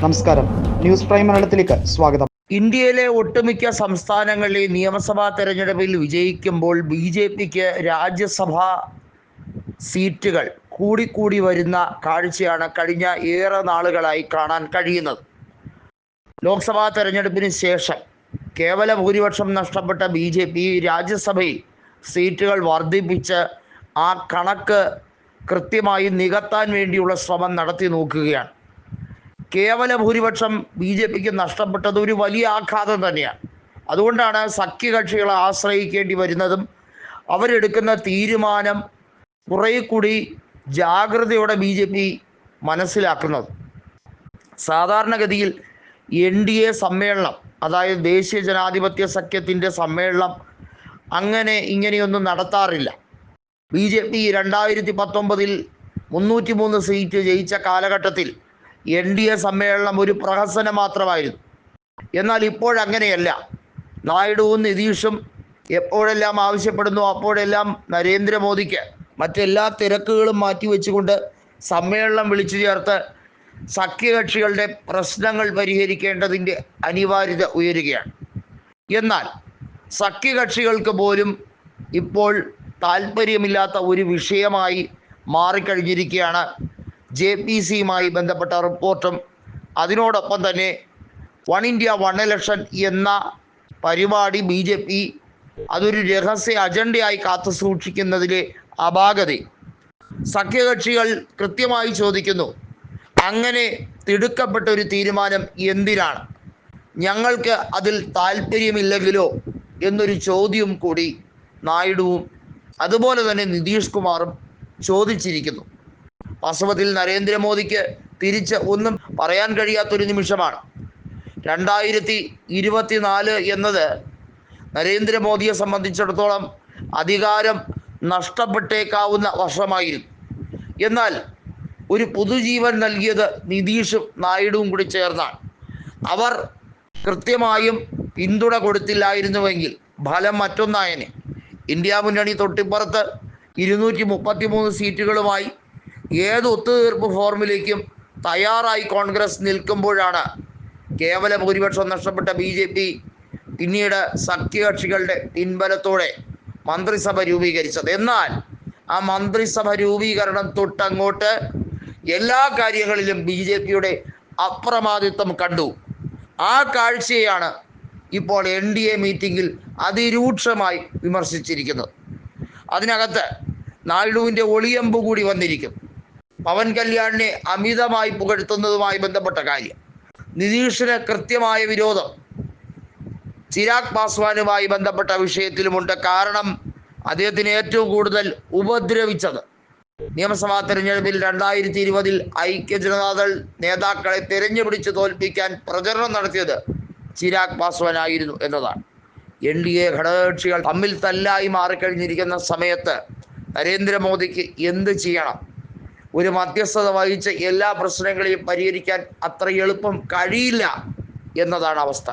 നമസ്കാരം. News prime മലയാളത്തിലേക്ക് സ്വാഗതം. ഇന്ത്യയിലെ ഒട്ടുമിക്ക സംസ്ഥാനങ്ങളിൽ നിയമസഭാ തെരഞ്ഞെടുപ്പിൽ വിജയിക്കുമ്പോൾ ബി ജെ പിക്ക് രാജ്യസഭാ സീറ്റുകൾ കൂടിക്കൂടി വരുന്ന കാഴ്ചയാണ് കഴിഞ്ഞ ഏറെ നാളുകളായി കാണാൻ കഴിയുന്നത്. ലോക്സഭാ തെരഞ്ഞെടുപ്പിന് ശേഷം കേവല ഭൂരിപക്ഷം നഷ്ടപ്പെട്ട ബി ജെ പി രാജ്യസഭയിൽ സീറ്റുകൾ വർദ്ധിപ്പിച്ച് ആ കണക്ക് കൃത്യമായി നികത്താൻ വേണ്ടിയുള്ള ശ്രമം നടത്തി നോക്കുകയാണ്. കേവല ഭൂരിപക്ഷം ബി ജെ പിക്ക് നഷ്ടപ്പെട്ടത് ഒരു വലിയ ആഘാതം തന്നെയാണ് അതുകൊണ്ടാണ് സഖ്യകക്ഷികളെ ആശ്രയിക്കേണ്ടി വരുന്നതും അവരെടുക്കുന്ന തീരുമാനം കുറേ കൂടി ജാഗ്രതയോടെ ബി ജെ പി മനസ്സിലാക്കുന്നത്. സാധാരണഗതിയിൽ എൻ ഡി എ സമ്മേളനം അതായത് ദേശീയ ജനാധിപത്യ സഖ്യത്തിന്റെ സമ്മേളനം അങ്ങനെ ഇങ്ങനെയൊന്നും നടത്താറില്ല. ബി ജെ പി രണ്ടായിരത്തി പത്തൊമ്പതിൽ മുന്നൂറ്റി മൂന്ന് സീറ്റ് ജയിച്ച കാലഘട്ടത്തിൽ എൻ ഡി എ സമ്മേളനം ഒരു പ്രഹസനം മാത്രമായിരുന്നു. എന്നാൽ ഇപ്പോഴങ്ങനെയല്ല നായിഡുവും നിതീഷും എപ്പോഴെല്ലാം ആവശ്യപ്പെടുന്നു അപ്പോഴെല്ലാം നരേന്ദ്രമോദിക്ക് മറ്റെല്ലാ തിരക്കുകളും മാറ്റിവെച്ചുകൊണ്ട് സമ്മേളനം വിളിച്ചു ചേർത്ത് സഖ്യകക്ഷികളുടെ പ്രശ്നങ്ങൾ പരിഹരിക്കേണ്ടതിന്റെ അനിവാര്യത ഉയരുകയാണ്. എന്നാൽ സഖ്യകക്ഷികൾക്ക് പോലും ഇപ്പോൾ താല്പര്യമില്ലാത്ത ഒരു വിഷയമായി മാറിക്കഴിഞ്ഞിരിക്കുകയാണ് ജെ പി സിയുമായി ബന്ധപ്പെട്ട റിപ്പോർട്ടും അതിനോടൊപ്പം തന്നെ വൺ ഇന്ത്യ വൺ ഇലക്ഷൻ എന്ന പരിപാടി ബി ജെ പി അതൊരു രഹസ്യ അജണ്ടയായി കാത്തു സൂക്ഷിക്കുന്നതിലെ അപാകത. സഖ്യകക്ഷികൾ കൃത്യമായി ചോദിക്കുന്നു അങ്ങനെ തിടുക്കപ്പെട്ട ഒരു തീരുമാനം എന്തിനാണ്? ഞങ്ങൾക്ക് അതിൽ താല്പര്യമില്ലെങ്കിലോ എന്നൊരു ചോദ്യം കൂടി നായിഡുവും അതുപോലെ തന്നെ നിതീഷ് കുമാറും ചോദിച്ചിരിക്കുന്നു. വാസ്തവത്തിൽ നരേന്ദ്രമോദിക്ക് തിരിച്ച് ഒന്നും പറയാൻ കഴിയാത്തൊരു നിമിഷമാണ്. രണ്ടായിരത്തി ഇരുപത്തിനാല് എന്നത് നരേന്ദ്രമോദിയെ സംബന്ധിച്ചിടത്തോളം അധികാരം നഷ്ടപ്പെട്ടേക്കാവുന്ന വർഷമായിരുന്നു. എന്നാൽ ഒരു പുതുജീവൻ നൽകിയത് നിതീഷും നായിഡുവും കൂടി ചേർന്നാണ്. അവർ കൃത്യമായും പിന്തുണ കൊടുത്തില്ലായിരുന്നുവെങ്കിൽ ഫലം മറ്റൊന്നായനെ. ഇന്ത്യ മുന്നണി തൊട്ടിപ്പുറത്ത് ഇരുന്നൂറ്റി മുപ്പത്തി മൂന്ന് സീറ്റുകളുമായി ഏത് ഒത്തുതീർപ്പ് ഫോർമിലേക്കും തയ്യാറായി കോൺഗ്രസ് നിൽക്കുമ്പോഴാണ് കേവല ഭൂരിപക്ഷം നഷ്ടപ്പെട്ട ബി ജെ പി പിന്നീട് സഖ്യകക്ഷികളുടെ പിൻബലത്തോടെ മന്ത്രിസഭ രൂപീകരിച്ചത്. എന്നാൽ ആ മന്ത്രിസഭ രൂപീകരണം തൊട്ടങ്ങോട്ട് എല്ലാ കാര്യങ്ങളിലും ബി ജെ പിയുടെ അപ്രമാദിത്വം കണ്ടു. ആ കാഴ്ചയാണ് ഇപ്പോൾ എൻ ഡി എ മീറ്റിംഗിൽ അതിരൂക്ഷമായി വിമർശിച്ചിരിക്കുന്നത്. അതിനകത്ത് നായിഡുവിന്റെ ഒളിയമ്പ് കൂടി വന്നിരിക്കും. പവൻ കല്യാണിനെ അമിതമായി പുകഴ്ത്തുന്നതുമായി ബന്ധപ്പെട്ട കാര്യം. നിതീഷിന് കൃത്യമായ വിരോധം. ചിരാഗ് പാസ്വാനുമായി ബന്ധപ്പെട്ട വിഷയത്തിലുമുണ്ട് കാരണം അദ്ദേഹത്തിന് ഏറ്റവും കൂടുതൽ ഉപദ്രവിച്ചത്. നിയമസഭാ തെരഞ്ഞെടുപ്പിൽ രണ്ടായിരത്തി ഇരുപതിൽ ഐക്യ ജനതാദൾ നേതാക്കളെ തെരഞ്ഞുപിടിച്ച് തോൽപ്പിക്കാൻ പ്രചരണം നടത്തിയത് ചിരാഗ് പാസ്വാനായിരുന്നു എന്നതാണ്. എൻ ഡി എ ഘടകകക്ഷികൾ തമ്മിൽ തല്ലായി മാറിക്കഴിഞ്ഞിരിക്കുന്ന സമയത്ത് നരേന്ദ്രമോദിക്ക് എന്ത് ചെയ്യണം? ഒരു മധ്യസ്ഥത വഹിച്ച് എല്ലാ പ്രശ്നങ്ങളെയും പരിഹരിക്കാൻ അത്ര എളുപ്പം കഴിയില്ല എന്നതാണ് അവസ്ഥ.